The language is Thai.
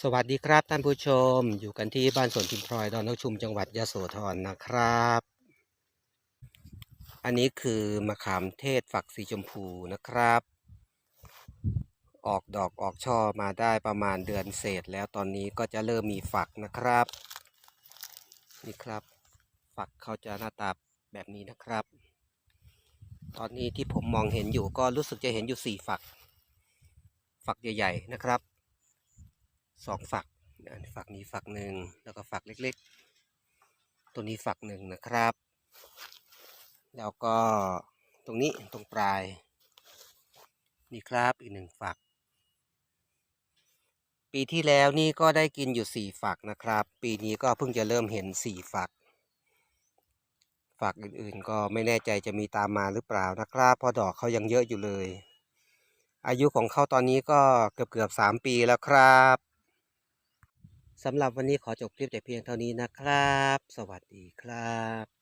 สวัสดีครับท่านผู้ชม อยู่กันที่บ้านสวนพิมพลอยดอนนกชุมจังหวัดยะโสธรนะครับ อันนี้คือมะขามเทศฝักสีชมพูนะครับ ออกดอกออกช่อมาได้ประมาณเดือนเศษแล้วตอนนี้ก็จะเริ่มมีฝักนะครับ นี่ครับ ฝักเขาจะหน้าตาแบบนี้นะครับ ตอนนี้ที่ผมมองเห็นอยู่ก็รู้สึกจะเห็นอยู่สี่ฝัก ฝักใหญ่ ๆ นะครับ สองฝักฝักนี้ฝักหนึ่งแล้วก็ฝักเล็กๆ ตัวนี้ฝักหนึ่งนะครับ แล้วก็ตรงนี้ตรงปลาย นี่ครับอีกหนึ่งฝัก ปีที่แล้วนี่ก็ได้กินอยู่สี่ฝักนะครับ ปีนี้ก็เพิ่งจะเริ่มเห็นสี่ฝัก ฝักอื่นๆ ก็ไม่แน่ใจจะมีตามมาหรือเปล่านะครับเพราะดอกเขายังเยอะอยู่เลย อายุของเขาตอนนี้ก็เกือบเกือบๆสามปีแล้วครับ สำหรับวันนี้ขอจบคลิปแต่เพียงเท่านี้นะครับ สวัสดีครับ